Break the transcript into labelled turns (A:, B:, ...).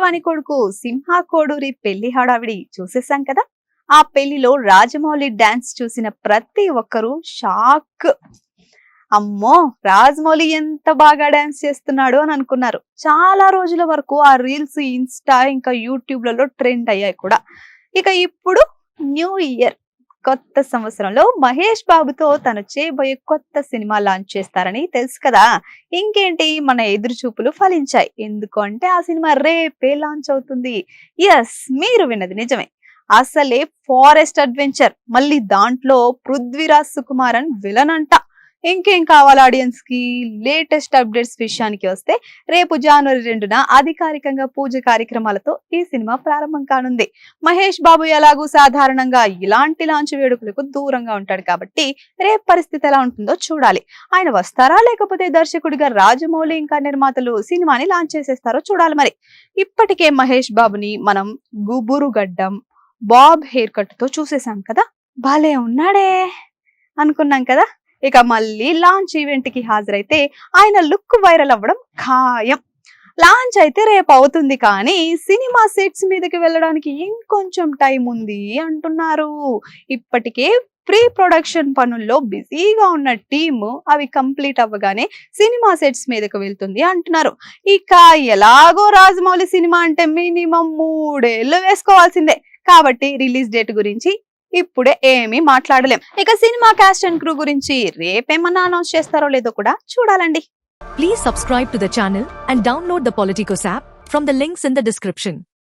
A: కీరవాణి కొడుకు సింహా కోడూరి పెళ్ళి హడావిడి చూసేసాం కదా? ఆ పెళ్ళిలో రాజమౌళి డాన్స్ చూసిన ప్రతి ఒక్కరూ షాక్. అమ్మో! రాజమౌళి ఎంత బాగా డాన్స్ చేస్తున్నాడు అని అనుకున్నారు. చాలా రోజుల వరకు ఆ రీల్స్ ఇన్స్టా ఇంకా యూట్యూబ్లలో ట్రెండ్ అయ్యాయి కూడా. ఇక ఇప్పుడు న్యూ ఇయర్. కొత్త సంవత్సరంలో మహేష్ బాబుతో తను చేయబోయే కొత్త సినిమా లాంచ్ చేస్తారని తెలుసు కదా. ఇంకేంటి? మన ఎదురు చూపులు ఫలించాయి. ఎందుకంటే ఆ సినిమా రేపే లాంచ్ అవుతుంది. ఎస్ మీరు విన్నది నిజమే. అసలే ఫారెస్ట్ అడ్వెంచర్. మళ్ళీ దాంట్లో పృథ్వీరాజ్ సుకుమారన్ విలన్ అంట. ఇంకేం కావాలి ఆడియన్స్కి? లేటెస్ట్ అప్డేట్స్ విషయానికి వస్తే రేపు జనవరి రెండున అధికారికంగా పూజ కార్యక్రమాలతో ఈ సినిమా ప్రారంభం కానుంది. మహేష్ బాబు ఎలాగూ సాధారణంగా ఇలాంటి లాంచ్ వేడుకలకు దూరంగా ఉంటాడు కాబట్టి రేపు పరిస్థితి ఎలా ఉంటుందో చూడాలి. ఆయన వస్తారా? లేకపోతే దర్శకుడిగా రాజమౌళి ఇంకా నిర్మాతలు సినిమాని లాంచ్ చేసేస్తారో చూడాలి మరి. ఇప్పటికే మహేష్ బాబుని మనం గుబురు గడ్డం బాబ్ హెయిర్ కట్తో చూసేసాం కదా? భలే ఉన్నాడే అనుకున్నాం కదా? ఇక మళ్ళీ లాంచ్ ఈవెంట్కి హాజరైతే ఆయన లుక్ వైరల్ అవ్వడం ఖాయం. లాంచ్ అయితే రేపు అవుతుంది కానీ సినిమా సెట్స్ మీదకి వెళ్ళడానికి ఇంకొంచెం టైం ఉంది అంటున్నారు. ఇప్పటికే ప్రీ ప్రొడక్షన్ పనుల్లో బిజీగా ఉన్న టీము అవి కంప్లీట్ అవ్వగానే సినిమా సెట్స్ మీదకి వెళ్తుంది అంటున్నారు. ఇక ఎలాగో రాజమౌళి సినిమా అంటే మినిమం మూడేళ్ళు వేసుకోవాల్సిందే. కాబట్టి రిలీజ్ డేట్ గురించి ఇప్పుడే ఏమి మాట్లాడలేం. ఇక సినిమా క్యాస్ట్ అండ్ క్రూ గురించి రేపేమన్నా అనౌన్స్ చేస్తారో లేదో కూడా చూడాలండి.
B: Please subscribe to the and download the Politicos app from the links in the description